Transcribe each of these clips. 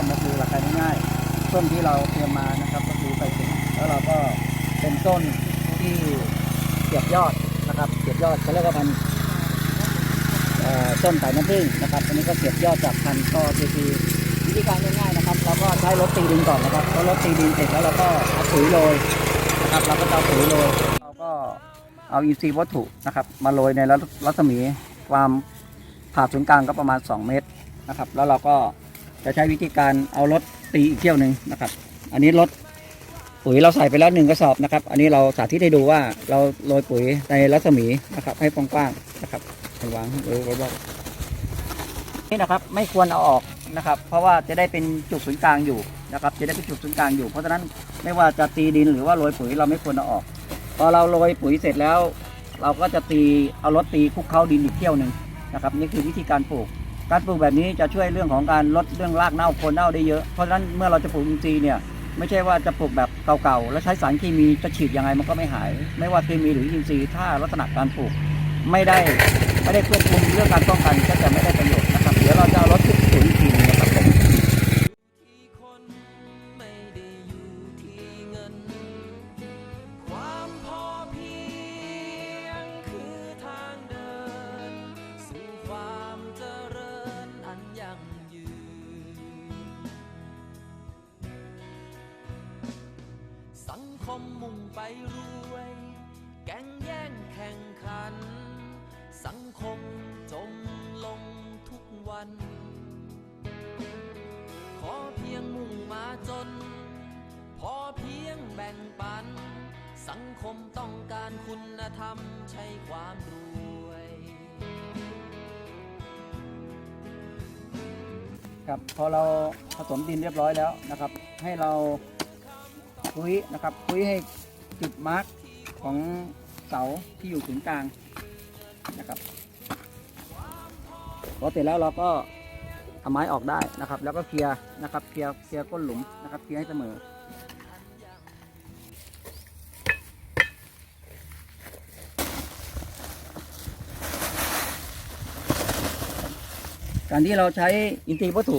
ส้มก็คือราคาง่ายๆส้มที่เราเตรียมมานะครับก็คือใส่ถุงแล้วเราก็เป็นต้นที่เสียบยอดนะครับเสียบยอดเขาเรียกว่าพันธุ์เอ่อต้นสายน้ำผึ้งนะครับอันนี้ก็เสียบยอดจากพันก็คือวิธีการง่ายๆนะครับเราก็ใช้รถตีดินก่อนนะครับพอรถตีดินเสร็จแล้วเราก็เอาปุ๋ยโรยนะครับเราก็จะเอาปุ๋ยโรยเราก็เอาอินทรีย์วัตถุนะครับ มาโรยในรัศมีความผ่าศูนย์กลางก็ประมาณ 2 เมตรนะครับ แล้วเราก็ จะใช้วิธีการเอารถตีอีกเที่ยวหนึ่งนะครับ อันนี้รถปุ๋ยเราใส่ไปแล้วหนึ่งกระสอบนะครับ อันนี้เราสาธิตให้ดูว่าเราโรยปุ๋ยในรัศมีนะครับ ให้กว้างๆนะครับวางไว้ไว้รอบนี่นะครับไม่ควรเอาออกนะครับ เพราะว่าจะได้เป็นจุดศูนย์กลางอยู่นะครับ จะได้เป็นจุดศูนย์กลางอยู่ เพราะฉะนั้นไม่ว่าจะตีดินหรือว่าโรยปุ๋ยเราไม่ควรเอาออก พอเราโรยปุ๋ยเสร็จแล้ว เราก็จะตีเอารถตีคลุกเข้าดินอีกเที่ยวหนึ่งนะครับ นี่คือวิธีการปลูก การปลูกแบบนี้จะช่วยเรื่องของการลดเรื่องรากเน่าโคนเน่าได้เยอะ เพราะฉะนั้นเมื่อเราจะปลูกอินทรีย์เนี่ยไม่ใช่ว่าจะปลูกแบบเก่าๆ แล้วใช้สารเคมีจะฉีดยังไงมันก็ไม่หาย ไม่ว่าเคมีหรืออินทรีย์ถ้าลักษณะการปลูกไม่ได้ไม่ได้ควบคุมเรื่องการป้องกันก็จะไม่ได้ประโยชน์นะครับ เดี๋ยวเราจะลดทุกปุ๋ยอีกทีนึง คมมุ่งไปรวย แก่งแย่งแข่งขัน สังคมจมลงทุกวัน ขอเพียงมุ่งมาจน พอเพียงแบ่งปัน สังคมต้องการคุณธรรมใช้ความรวยครับพอเราผสมดินเรียบร้อยแล้วนะครับ ให้เรา คุยนะครับคุยให้จุดมาร์กของเสาที่อยู่ศูนย์กลางนะครับพอเสร็จแล้วเราก็เอาไม้ออกได้นะครับ แล้วก็เคลียร์นะครับเคลียร์เคลียร์ก้นหลุมนะครับเคลียร์ให้เสมอการที่เราใช้อินทรีย์วัตถุ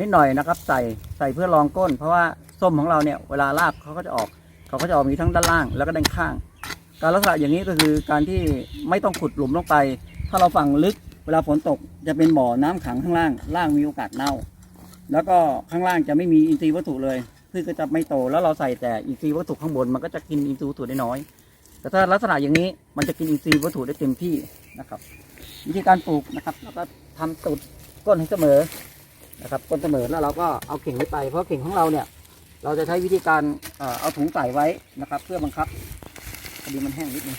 นิดหน่อยนะครับ ใส่ใส่เพื่อรองก้น เพราะว่า ส้มของเราเนี่ยเวลาลากเขาก็จะออกเขาก็จะออกมีทั้งด้านล่างแล้วก็ด้านข้าง การลักษณะอย่างนี้ก็คือการที่ไม่ต้องขุดหลุมลงไป ถ้าเราฝังลึกเวลาฝนตกจะเป็นบ่อน้ำขังข้างล่าง ล่างมีโอกาสเน่า แล้วก็ข้างล่างจะไม่มีอินทรีย์วัตถุเลยพืชก็จะไม่โตแล้วเราใส่แต่อินทรีย์วัตถุข้างบนมันก็จะกินอินทรีย์วัตถุได้น้อย แต่ถ้าลักษณะอย่างนี้มันจะกินอินทรีย์วัตถุได้เต็มที่นะครับวิธีการปลูกนะครับแล้วก็ทำตุดก้นให้เสมอนะครับก้นเสมอแล้วเราก็เอาเข่งไว้ไปเพราะเข่งของเราเนี่ย เราจะใช้วิธีการเอาถุงใส่ไว้นะครับ เพื่อบังคับพอดีมันแห้งนิดนึง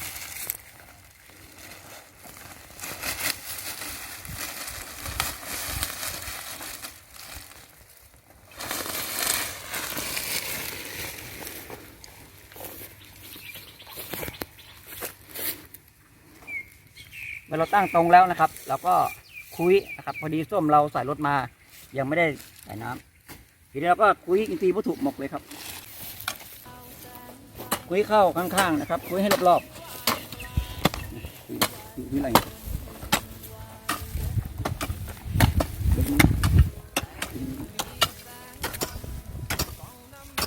เมื่อเราตั้งตรงแล้วนะครับ เราก็คุยนะครับ พอดีส้มเราใส่รถมา ยังไม่ได้ใส่น้ำ ทีนี้เราก็คุยอินทรีย์วัตถุหมกเลยครับ คุยเข้าข้างๆนะครับ คุยให้รอบๆอยู่ที่ไหน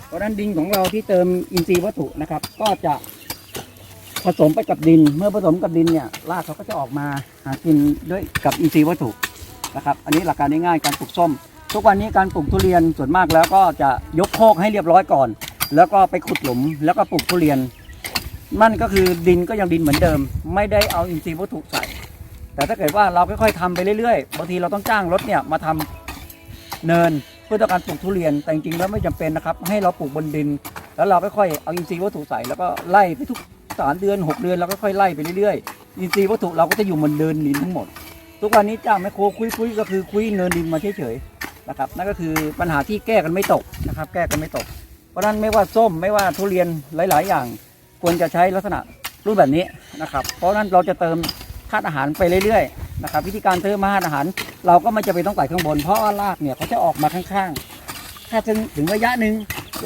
เพราะฉะนั้นดินของเราที่เติมอินทรีย์วัตถุนะครับ ก็จะผสมไปกับดิน เมื่อผสมกับดินเนี่ยรากเขาก็จะออกมาหากินด้วยกับอินทรีย์วัตถุนะครับ อันนี้หลักการง่ายๆการปลูกส้ม ทุกวันนี้การปลูกทุเรียนส่วนมากแล้วก็จะยกโคกให้เรียบร้อยก่อน แล้วก็ไปขุดหลุมแล้วก็ปลูกทุเรียนนั่นก็คือดินก็ยังดินเหมือนเดิม ไม่ได้เอาอินทรีย์วัตถุใส่ แต่ถ้าเกิดว่าเราค่อยๆทำไปเรื่อยๆบางทีเราต้องจ้างรถเนี่ยมาทำเนินเพื่อต้องการปลูกทุเรียนแต่จริงๆแล้วไม่จำเป็นนะครับ ให้เราปลูกบนดิน แล้วเราค่อยๆเอาอินทรีย์วัตถุใส่แล้วก็ไล่ไปทุกสามเดือนหกเดือนเราก็ค่อยไล่ไปเรื่อยๆอินทรีย์วัตถุเราก็จะอยู่บนเดินดินทั้งหมด ทุกวันนี้จ้างแมคโครคุยๆก็คือคุยเนินดินมาเฉยๆ นะครับนั่นก็คือปัญหาที่แก้กันไม่ตกนะครับ แก้กันไม่ตก เพราะนั้นไม่ว่าส้มไม่ว่าทุเรียนหลาย ๆ อย่างควรจะใช้ลักษณะรูปแบบนี้นะครับ เพราะฉะนั้นเราจะเติมธาตุอาหารไปเรื่อยๆนะครับ วิธีการเติมธาตุอาหาร เราก็ไม่จะเป็นต้องใส่ข้างบน เพราะว่ารากเนี่ยเขาจะออกมาข้างๆ ถ้าถึงถึงระยะหนึ่ง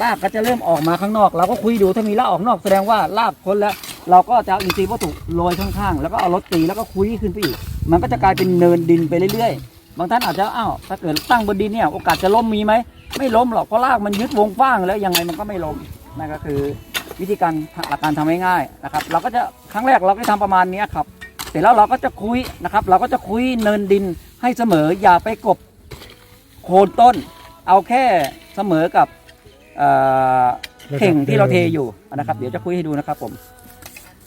รากก็จะเริ่มออกมาข้างนอก เราก็คุยดูถ้ามีรากออกนอกแสดงว่ารากพ้นแล้ว เราก็จะเอาอินทรีย์วัตถุโรยข้างๆ แล้วก็เอารถตีแล้วก็คุยขึ้นไปอีก มันก็จะกลายเป็นเนินดินไปเรื่อยๆ บางท่านอาจจะอ้าวถ้าเกิดตั้งบนดินเนี่ยโอกาสจะล้มมีไหมไม่ล้มหรอกเพราะรากมันยึดวงกว้างแล้วยังไงมันก็ไม่ล้มนั่นก็คือวิธีการหลักการทำง่ายๆนะครับ เราก็จะครั้งแรกเราก็ทำประมาณเนี้ยครับ เสร็จแล้วเราก็จะคุยนะครับ เราก็จะคุยเนินดินให้เสมออย่าไปกบโคนต้น เอาแค่เสมอกับเอ่อเข่งที่เราเทอยู่นะครับ เดี๋ยวจะคุยให้ดูนะครับผม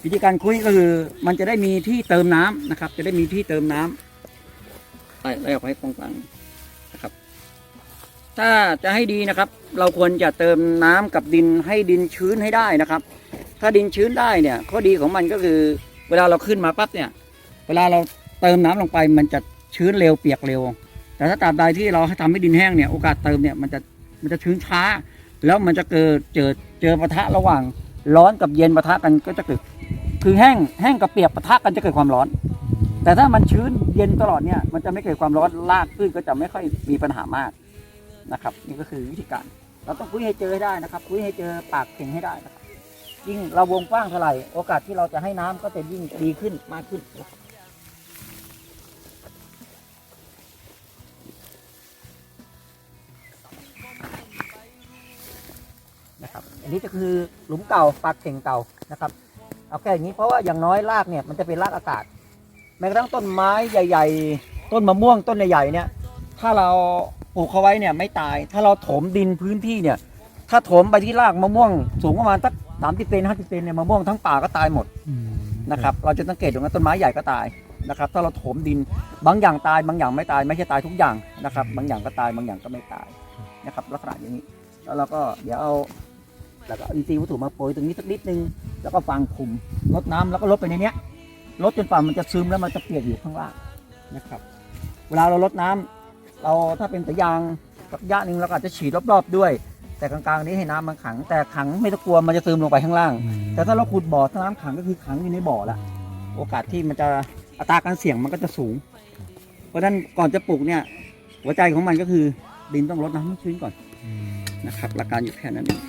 วิธีการคุยก็คือมันจะได้มีที่เติมน้ำนะครับ จะได้มีที่เติมน้ำ ไล่ไล่ออกให้ตรงกลางนะครับ ถ้าจะให้ดีนะครับ เราควรจะเติมน้ำกับดินให้ดินชื้นให้ได้นะครับ ถ้าดินชื้นได้เนี่ย ข้อดีของมันก็คือ เวลาเราขึ้นมาปั๊บเนี่ย เวลาเราเติมน้ำลงไป มันจะชื้นเร็วเปียกเร็ว แต่ถ้าตราบใดที่เราให้ทำให้ดินแห้งเนี่ยโอกาสเติมเนี่ยมันจะมันจะชื้นช้า แล้วมันจะเกิดเจอเจอปะทะระหว่างร้อนกับเย็นปะทะกันก็จะเกิดคือแห้งแห้งกับเปียกปะทะกันจะเกิดความร้อน แต่ถ้ามันชื้นเย็นตลอดเนี่ย มันจะไม่เกิดความร้อนรากพืชก็จะไม่ค่อยมีปัญหามากนะครับ นี่ก็คือวิธีการ เราต้องคุยให้เจอให้ได้นะครับคุยให้เจอปากเข่งให้ได้นะครับยิ่งเราวงกว้างเท่าไหร่โอกาสที่เราจะให้น้ำก็จะยิ่งดีขึ้นมากขึ้นนะครับ อันนี้จะคือหลุมเก่าปากเข่งเก่านะครับ เอาแค่อย่างนี้เพราะว่าอย่างน้อยรากเนี่ยมันจะเป็นรากอากาศ แม้กระทั่งต้นไม้ใหญ่ ๆ ต้นมะม่วงต้นใหญ่ๆเนี่ย ถ้าเราปลูกเขาไว้เนี่ยไม่ตาย ถ้าเราถมดินพื้นที่เนี่ย ถ้าถมไปที่รากมะม่วงสูงประมาณสักสามสิบเซนห้าสิบเซนเนี่ยมะม่วงทั้งป่าก็ตายหมดนะครับ เราจะสังเกตตรงนั้นต้นไม้ใหญ่ก็ตายนะครับ ถ้าเราถมดินบางอย่างตายบางอย่างไม่ตายไม่ใช่ตายทุกอย่างนะครับ บางอย่างก็ตายบางอย่างก็ไม่ตายนะครับ ลักษณะอย่างนี้ แล้วเราก็เดี๋ยวเอาแล้วก็อินทรีย์วัตถุมาโปรยตรงนี้สักนิดนึง แล้วก็ฟางคุมลดน้ำแล้วก็ลดไปในเนี้ย ลดจนฝ่ามันจะซึมแล้วมันจะเปียกอยู่ข้างล่างนะครับ เวลาเราลดน้ำเราถ้าเป็นสายยางสักระยะหนึ่งเราก็อาจจะฉีดรอบๆด้วย แต่กลางๆนี้ให้น้ำมันขัง แต่ขังไม่ต้องกลัวมันจะซึมลงไปข้างล่าง แต่ถ้าเราขุดบ่อถ้าน้ำขังก็คือขังอยู่ในบ่อละโอกาสที่มันจะอัตราการเสี่ยงมันก็จะสูง เพราะฉะนั้นก่อนจะปลูกเนี่ย หัวใจของมันก็คือดินต้องรดน้ำให้ชื้นก่อนนะครับหลักการอยู่แค่นั้นเอง